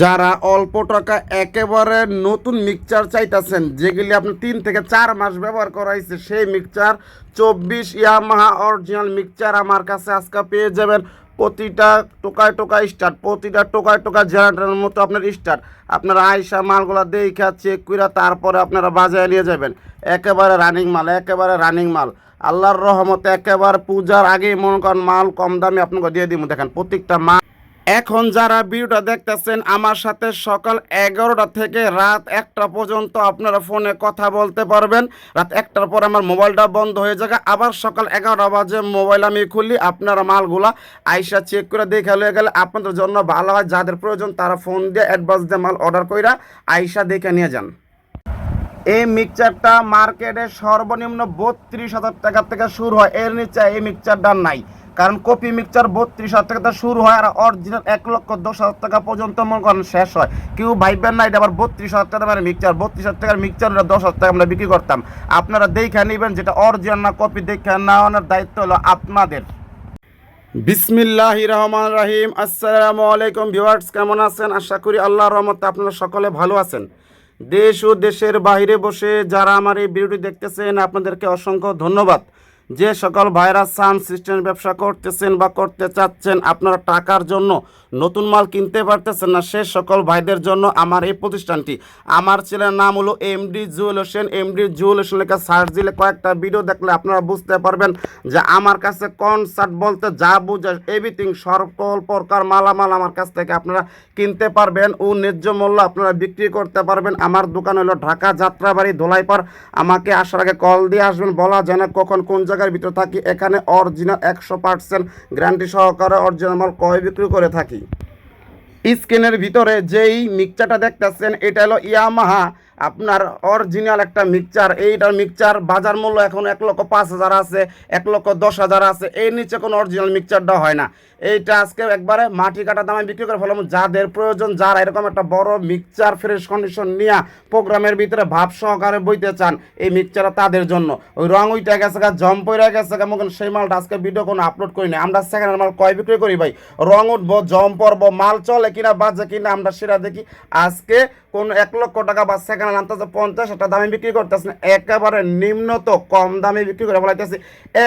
যারা অল্প টাকা একেবারে নতুন মিক্সচার চাইতেছেন, যেগুলি আপনি তিন থেকে চার মাস ব্যবহার করা হয়েছে সেই মিক্সচার চব্বিশ ইয়ামাহা অরিজিনাল মিক্সচার আমার কাছে আজকে পেয়ে যাবেন। প্রতিটা টোকায় টোকায় স্টার্ট প্রতিটা টোকায় টোকায় জেনারেটরের মতো আপনার স্টার্ট আপনারা আইসা মালগুলা দেখা চেক করে তারপরে আপনারা বাজারে নিয়ে যাবেন। একেবারে রানিং মাল, একেবারে রানিং মাল। আল্লাহর রহমতে একেবারে পূজার আগেই মনে করেন মাল কম দামে আপনাকে দিয়ে দিব দেখেন, প্রত্যেকটা মাল এখন যারা ভিডিওটা দেখতেছেন, আমার সাথে সকাল এগারোটা থেকে রাত একটা পর্যন্ত আপনারা ফোনে কথা বলতে পারবেন। রাত একটার পর আমার মোবাইলটা বন্ধ হয়ে যাবে। আবার সকাল এগারোটা বাজে মোবাইল আমি খুলি, আপনারা মালগুলা আইসা চেক করে দেখে লয়ে গেলে আপনাদের জন্য ভালো হয়। যাদের প্রয়োজন তারা ফোন দিয়ে অ্যাডভান্স দিয়ে মাল অর্ডার কইরা আইসা দেখে নিয়ে যান। এই মিক্সচারটা মার্কেটে সর্বনিম্ন বত্রিশ হাজার টাকা থেকে শুরু হয়। এর নিচে এই মিক্সচারটা নাই। কারণ কপি মিক্সচার বত্রিশ হাজার টাকা শুরু হয় আর অরিজিনাল এক লক্ষ দশ হাজার টাকা পর্যন্ত মনে করেন, শেষ হয়। কেউ ভাইবেন না, এটা আবার বত্রিশ হাজার টাকা দামের মিক্সচার বত্রিশ হাজার টাকার মিক্সচার দশ হাজার টাকা আমরা বিক্রি করতাম। আপনারা দেখে নেবেন যেটা অরিজিনাল না কপি, দেখে নেওয়ানোর দায়িত্ব হলো আপনাদের। বিসমিল্লাহ রহমান রাহিম আসসালামু আলাইকুম ভিউয়ার্স, কেমন আছেন? আশা করি আল্লাহ রহমতে আপনারা সকলে ভালো আছেন। দেশ ও দেশের বাইরে বসে যারা আমার এই ভিডিওটি দেখতেছেন, আপনাদেরকে অসংখ্য ধন্যবাদ। যে সকল ভাইরাস, সাউন্ড সিস্টেম ব্যবসা করতেছেন বা করতে চাচ্ছেন, আপনারা টাকার জন্য নতুন মাল কিনতে পারতেছেন না, সে সকল ভাইদের জন্য আমার এই প্রতিষ্ঠানটি। আমার ছেলের নাম হলো এমডি জুয়েল হোসেন। এমডি জুয়েল হোসেন লেখা সার্চ দিলে কয়েকটা ভিডিও দেখলে আপনারা বুঝতে পারবেন যে আমার কাছে কনসার্ট বলতে যা বুঝে এভরিথিং সকল প্রকার মালামাল আমার কাছ থেকে আপনারা কিনতে পারবেন। ও ন্যায্য মূল্য আপনারা বিক্রি করতে পারবেন। আমার দোকান হলো ঢাকা যাত্রাবাড়ি ধোলাইপার আমাকে আসার আগে কল দিয়ে আসবেন, বলা যায় না কখন, কোন জায়গার ভিতরে থাকি, এখানে অরিজিনাল একশো পার্সেন্ট গ্যারান্টি সহকারে অরিজিনাল মাল ক্রয় বিক্রি করে থাকি। স্ক্রিনের ভিতরে যেই মিক্সচারটা দেখতেছেন, এটা হলো ইয়ামাহা। আপনার অরিজিনাল একটা মিক্সচার এইটার মিক্সচার বাজার মূল্য এখন এক লক্ষ পাঁচ হাজার আছে, এক লক্ষ দশ হাজার আছে। এর নিচে কোনো অরিজিনাল মিক্সচারটা হয় না। এইটা আজকে একবারে মাটি কাটা দামে বিক্রি করে ফেলাম। যাদের প্রয়োজন, যারা এরকম একটা বড় মিক্সচার ফ্রেশ কন্ডিশন নিয়ে প্রোগ্রামের ভিতরে ভাব সহকারে বইতে চান, এই মিক্সচারটা তাদের জন্য। ওই রং উইটা গেছে গা, জম পইরা গেছে গা। মতন সেই মালটা আজকে ভিডিও কোনো আপলোড করি না আমরা সেকেন্ড মাল কয় বিক্রি করি ভাই? রং উঠবো, জম পরবো, মাল চলে কিনা, বাজে কিনা, আমরা সেটা দেখি। আজকে কোন এক লক্ষ টাকা বা সেখানে আনতেছে পঞ্চাশ একটা দামে বিক্রি করতেছে না। একেবারে নিম্নত কম দামে বিক্রি করে বলাইতেছে।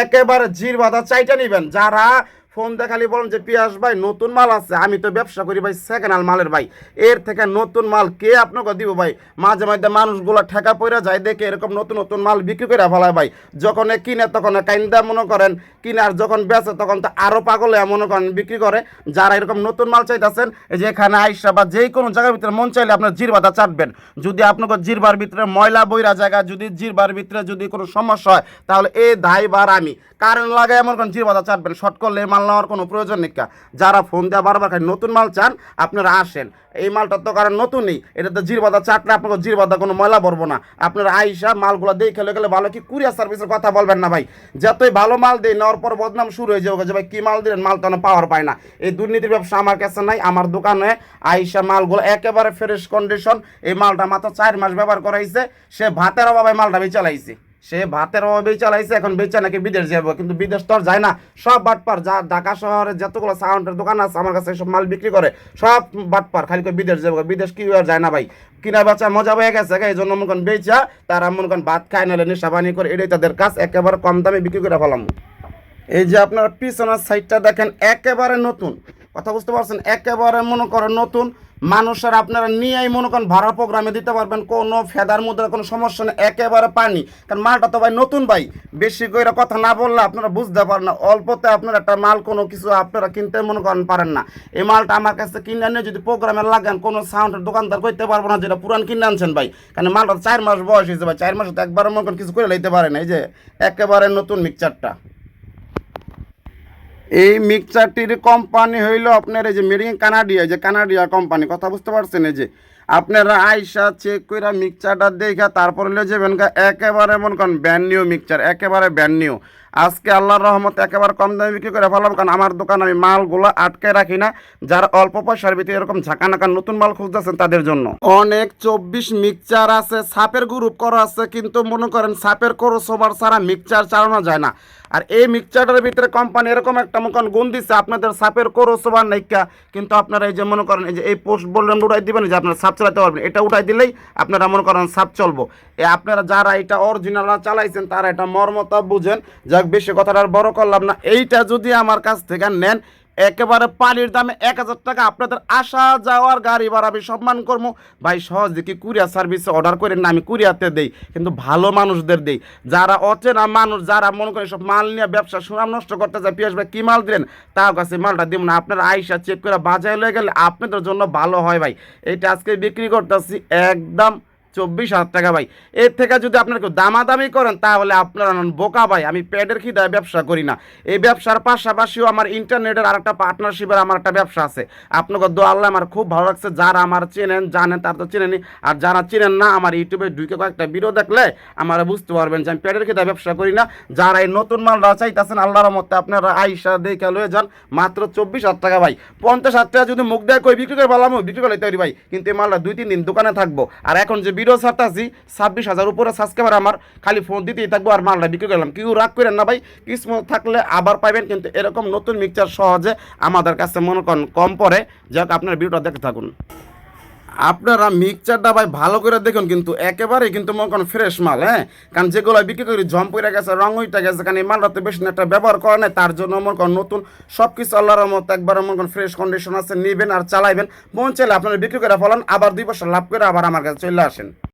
একেবারে জির বাধা চাইটা নিবেন। যারা ফোন দেখালি বলেন যে, পিয়াস ভাই, নতুন মাল আছে, আমি তো ব্যবসা করি ভাই সেকেন্ড হ্যান্ড মালের ভাই। এর থেকে নতুন মাল কে আপনাকে দিব ভাই? মাঝে মাঝে মানুষগুলো ঠেকা পড়ে যায়, দেখে এরকম নতুন নতুন মাল বিক্রি করে ফেলায় ভাই। যখন এ কিনে, তখন এ কাইন্দা মনে করেন, কিনে আর যখন বেচে, তখন তো আরও পাগলে মনে করেন বিক্রি করে। যারা এরকম নতুন মাল চাইতেছেন যে এখানে আইসা বা যে কোনো জায়গার ভিতরে মন চাইলে আপনার জিরবাদা চাটবেন। যদি আপনাকে জিরবার ভিতরে ময়লা বইরা জায়গা, যদি জিরবার ভিতরে যদি কোনো সমস্যা হয়, তাহলে এই দায়বার আমি। কারেন্ট লাগে এমন কোন জিরবাদা চাটবেন, শর্ট করলে মাল নেওয়ার কোনো প্রয়োজন নেই। যারা ফোন দেওয়া বারবার খায়, নতুন মাল চান, আপনারা আসেন। এই মালটা তো কারণ নতুনই। এটা তো জিরবাদা চাটলে আপনাকে জিরবাদা কোনো ময়লা ভরবো না। আপনারা আইসা মালগুলো দিয়ে খেলে গেলে ভালো কি কুরিয়ার সার্ভিসের কথা বলবেন না ভাই। যতই ভালো মাল দেয় নেওয়ার পর বদনাম শুরু হয়ে যাবে, যে ভাই কি মাল দিলেন মাল তো পাওয়ার পায় না। এই দুর্নীতির ব্যবসা আমার কাছে নাই, আমার দোকানে আইসা মালগুলো একেবারে ফ্রেশ কন্ডিশন এই মালটা মাত্র চার মাস ব্যবহার করাইছে, সে ভাতের অভাবে মালটা বেচে চালাইছে সে ভাতের অভাবে চালাইছে, এখন বেচা নাকি বিদেশ যাব কিন্তু বিদেশ তো আর যায় না। সব বাটপার যা ঢাকা শহরে যতগুলো সাউন্ডের দোকান আছে, আমার কাছে সব মাল বিক্রি করে, সব বাটপার খালি করে বিদেশ যাব বিদেশ কি আর যায় না ভাই। কিনা বেচা মজা হয়ে গেছে এই জন্য মনে বেচা, তারা মনে করেন ভাত খায়, নাহলে নেশা পানি করে, এটাই তাদের কাজ, একেবারে কম দামে বিক্রি করে ফেলাম। এই যে আপনার পিছনের সাইডটা দেখেন, একেবারে নতুন। কথা বুঝতে পারছেন? একেবারে মনে করেন নতুন। মানুষের আপনারা নিয়েই মনে করেন ভাড়া প্রোগ্রামে দিতে পারবেন, কোনো ফেদার মধ্যে কোনো সমস্যা নেই, একেবারে পানি। কারণ মালটা তো ভাই নতুন ভাই, বেশি করে কথা না বললে আপনারা বুঝতে পারেন না, অল্পতে আপনারা একটা মাল কোনো কিছু আপনারা কিনতে মনে করেন পারেন না। এই মালটা আমার কাছে কিনে নিয়ে যদি প্রোগ্রামে লাগান, কোনো সাউন্ডের দোকানদার করতে পারব না যেটা পুরান কিনে আনছেন ভাই। কারণ মালটা চার মাস বয়স হয়েছে ভাই, চার মাসে তো একবারে মনে করেন কিছু করে লাইতে পারে না, এই যে একেবারে নতুন মিক্সচারটা এই মিক্সারটির কোম্পানি হইল আপনার এই যে মেরিং কানাডিয়া যে কানাডিয়া কোম্পানি কথা বুঝতে পারছেন এই যে? আপনারা আইসা চেক কইরা মিক্সচারটা দেখা, তারপরে হলে যাবেন একেবারে মনে করেন ব্যান্ড নিউ মিক্সচার একেবারে ব্যান্ড নিউ আজকে আল্লাহর রহমত একেবারে কম দামে বিক্রি করে ফেলাম, কারণ আমার দোকান আমি মালগুলো আটকে রাখি না, যারা অল্প পয়সার ভিতরে এরকম ঝাঁকা নাকা নতুন মাল খুঁজতেছেন তাদের জন্য। অনেক চব্বিশ মিক্সচার আছে, সাপের গ্রুপ করা আছে, কিন্তু মনে করেন সাপের করো সবার ছাড়া মিক্সচার চালানো যায় না। আর এই মিক্সচারের ভিতরে কোম্পানি এরকম একটা মনে করেন গুণ দিচ্ছে আপনাদের সাপের করো সবার নাইকা, কিন্তু আপনারা এই যে মনে করেন এই যে এই পোস্ট বললেন উঠাই দিবেন যে আপনার সাপ চালাতে পারবেন। এটা উঠাই দিলেই আপনারা মনে করেন সাপ চলবো। আপনারা যারা এটা অরিজিনাল চালাইছেন, তারা এটা মর্মতা বুঝেন। যাক, বেশি কথাটা বড় করলাম না। এইটা যদি আমার কাছ থেকে নেন একেবারে পানির দামে এক হাজার টাকা। আপনাদের আসা যাওয়ার গাড়ি ভাড়া আমি সম্মান করব। ভাই, সহজে কি কুরিয়ার সার্ভিসে অর্ডার করেন না, আমি কুরিয়াতে দেই, কিন্তু ভালো মানুষদের দেই। যারা অচেনা মানুষ, যারা মনে করে সব মাল নিয়ে ব্যবসা সুনাম নষ্ট করতে চায়, পিয়াস ভাই, কী মাল দিলেন? তাও কাছে মালটা দিব না। আপনার আইসা চেক করে বাজারে লয়ে গেলে আপনাদের জন্য ভালো হয় ভাই। এইটা আজকে বিক্রি করতেছি একদম চব্বিশ হাজার টাকা ভাই। এর থেকে যদি আপনার কেউ দামাদামি করেন, তাহলে আপনারা নন বোকা ভাই। আমি প্যাডের খিদায় ব্যবসা করি না। এই ব্যবসার পাশাপাশিও আমার ইন্টারনেটের আর একটা পার্টনারশিপের আমার একটা ব্যবসা আছে। আপনাকে দো আল্লাহ আমার খুব ভালো লাগছে। যারা আমার চেনেন, জানেন, তার তো চেনেনি আর যারা চেনেন না, আমার ইউটিউবে ঢুকে কয়েকটা ভিডিও দেখলে আমার বুঝতে পারবেন যে আমি প্যাডের খিদায় ব্যবসা করি না। যারা এই নতুন মালরা চাইতেছেন, আল্লাহর মতে আপনারা আইসা দেখে লয়ে যান। মাত্র চব্বিশ হাজার টাকা ভাই। পঞ্চাশ হাজার টাকা যদি মুখ দেয় কই, বিক্রি করে বললাম বিক্রি করে তৈরি ভাই। কিন্তু এই মালটা দুই, তিন দিন দোকানে থাকব। আর এখন যে ভিডিও ছাড়তাছি ছাব্বিশ হাজার উপরে সাবস্ক্রাইবার আমার, খালি ফোন দিতেই থাকব আর মালটা বিক্রি করলাম। কেউ রাগ করেন না ভাই, কিসমত থাকলে আবার পাইবেন, কিন্তু এরকম নতুন মিক্সচার সহজে আমাদের কাছে মনে করেন কম পড়ে। যাক, আপনার ভিডিওটা দেখে থাকুন। আপনারা মিক্সচারটা ভাই ভালো করে দেখুন, কিন্তু একেবারে কিন্তু মনে করেন ফ্রেশ মাল হ্যাঁ? কারণ যেগুলো বিক্রি করি, জম পড়ে গেছে, রং হইতে গেছে, কারণ এই মালটা তো বেশি একটা ব্যবহার করে নাই, তার জন্য মনে করেন নতুন সব কিছু আল্লাহর মতো একবার মনে করেন ফ্রেশ কন্ডিশন আছে, নেবেন আর চালাইবেন। মন চাইলে আপনারা বিক্রি করে ফলান, আবার দুই বছর লাভ করে আবার আমার কাছে চলে আসেন।